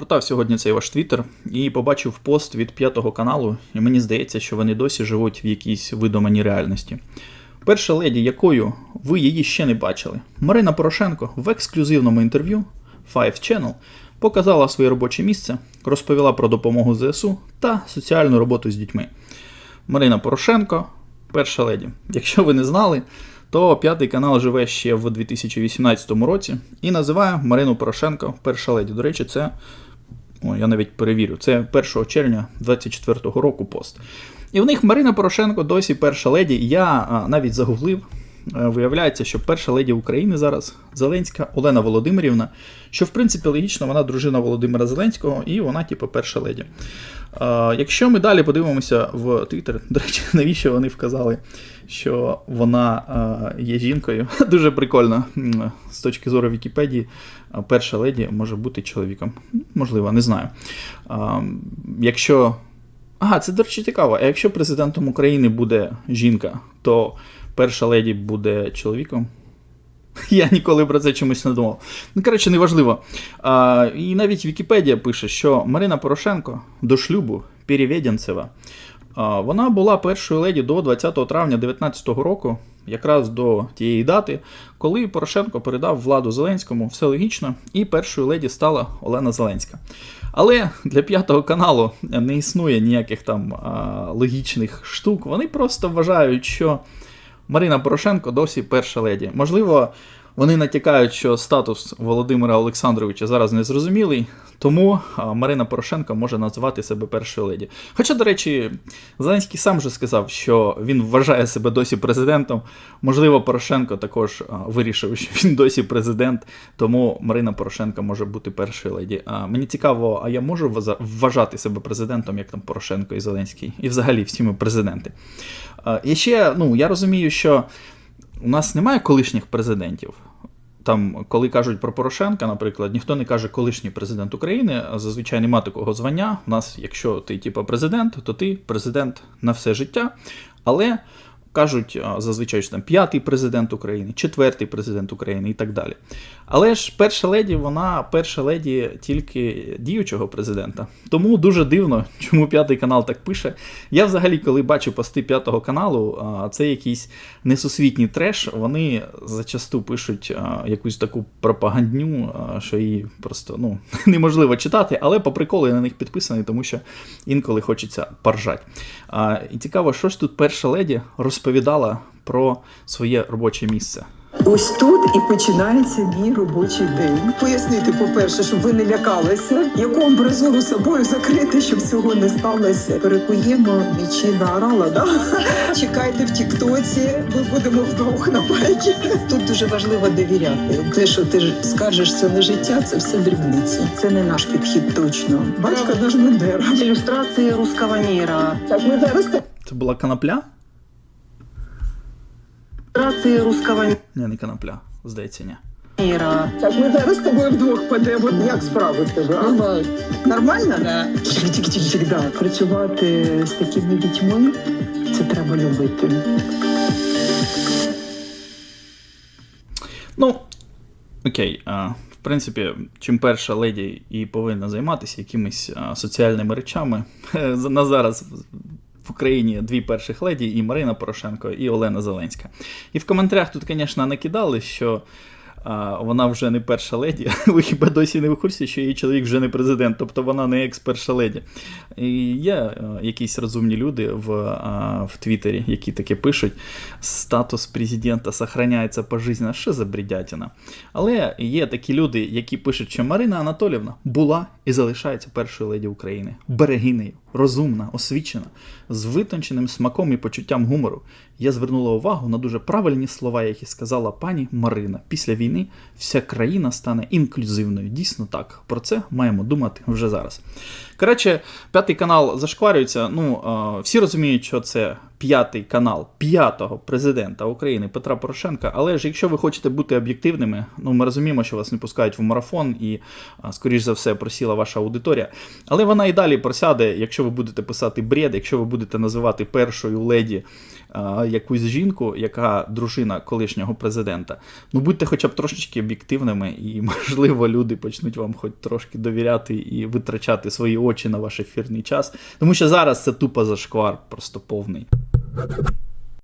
Гортав сьогодні цей ваш твіттер і побачив пост від п'ятого каналу, і мені здається, що вони досі живуть в якійсь видуманій реальності. Перша леді, якою ви її ще не бачили, Марина Порошенко в ексклюзивному інтерв'ю Five Channel показала своє робоче місце, розповіла про допомогу ЗСУ та соціальну роботу з дітьми. Марина Порошенко, перша леді. Якщо ви не знали, то п'ятий канал живе ще в 2018 році і називає Марину Порошенко перша леді. До речі, це о, я навіть перевірю, це 1 червня 2024 року пост. І в них Марина Порошенко досі перша леді. Я навіть загуглив. Е, Виявляється, що перша леді України зараз Зеленська Олена Володимирівна, що в принципі логічно, вона дружина Володимира Зеленського, і вона, типу, перша леді. Е, Якщо ми далі подивимося в Твіттер, до речі, навіщо вони вказали, що вона е, є жінкою? Дуже прикольно. З точки зору Вікіпедії, перша леді може бути чоловіком. Можливо, не знаю. Якщо. Ага, це, до речі, цікаво. А якщо президентом України буде жінка, то перша леді буде чоловіком? Я ніколи про це чомусь не думав. Ну, коротше, неважливо. А, і навіть Вікіпедія пише, що Марина Порошенко до шлюбу Переведенцева. А, вона була першою леді до 20 травня 2019 року, якраз до тієї дати, коли Порошенко передав владу Зеленському, все логічно, і першою леді стала Олена Зеленська. Але для п'ятого каналу не існує ніяких там а, логічних штук. Вони просто вважають, що Марина Порошенко досі перша леді. Можливо, вони натякають, що статус Володимира Олександровича зараз незрозумілий, тому Марина Порошенко може називати себе першою леді. Хоча, до речі, Зеленський сам вже сказав, що він вважає себе досі президентом. Можливо, Порошенко також вирішив, що він досі президент, тому Марина Порошенко може бути першою леді. А мені цікаво, а я можу вважати себе президентом, як там Порошенко і Зеленський, і взагалі всі ми президенти. І ще, ну, я розумію, що у нас немає колишніх президентів. Там, коли кажуть про Порошенка, наприклад, ніхто не каже колишній президент України, зазвичай нема такого звання. У нас, якщо ти типу, президент, то ти президент на все життя. Але кажуть зазвичай, що там п'ятий президент України, четвертий президент України і так далі. Але ж перша леді, вона перша леді тільки діючого президента. Тому дуже дивно, чому п'ятий канал так пише. Я взагалі, коли бачу пости п'ятого каналу, це якийсь несусвітній треш. Вони зачасту пишуть якусь таку пропагандню, що її просто ну, неможливо читати, але по приколу я на них підписаний, тому що інколи хочеться поржати. І цікаво, що ж тут перша леді розповідала про своє робоче місце. Ось тут і починається мій робочий день. Пояснити, по-перше, щоб ви не лякалися, яку амбразуру собою закрити, щоб цього не сталося. Перекуємо мічі наорала, да? Чекайте в Тіктоці, ми будемо вдвох на байкі. Тут дуже важливо довіряти. Те, що ти скажеш, це не життя, це все дрібниці. Це не наш підхід точно. Батько наш Бендера. иллюстрации русского мира. Так, ми зараз Це була канапля? Иллюстрации русского Ні, не канапля, здається, ні. мира. Так, ми зараз з тобою вдвох падемо. Як справи в тебе? а? Нормально? Да. Тільки-тільки-тільки, да. Працювати з такими дітьми це треба любити. Ну, окей. А, в принципі, чим перша леді і повинна займатися якимись а, соціальними речами. На зараз в- Україні дві перших леді, і Марина Порошенко, і Олена Зеленська. І в коментарях тут, звісно, накидали, що. А, вона вже не перша леді. Ви хіба досі не в курсі, що її чоловік вже не президент, тобто вона не екс-перша леді. І є е, якісь розумні люди в, а, в Твіттері, які таке пишуть: статус президента сохраняється пожизненно. Що за бредятина? Але є такі люди, які пишуть, що Марина Анатолівна була і залишається першою леді України, берегинею, розумна, освічена, з витонченим смаком і почуттям гумору. Я звернула увагу на дуже правильні слова, які сказала пані Марина. Після війни вся країна стане інклюзивною. Дійсно так. Про це маємо думати вже зараз. Коротше, п'ятий канал зашкварюється. Ну, всі розуміють, що це п'ятий канал п'ятого президента України Петра Порошенка. Але ж якщо ви хочете бути об'єктивними, ну ми розуміємо, що вас не пускають в марафон і, скоріш за все, просіла ваша аудиторія. Але вона і далі просяде, якщо ви будете писати бред, якщо ви будете називати першою леді а, якусь жінку, яка дружина колишнього президента. Ну будьте хоча б трошечки об'єктивними, і можливо люди почнуть вам хоч трошки довіряти і витрачати свої очі на ваш ефірний час. Тому що зараз це тупо зашквар, просто повний. Thank you.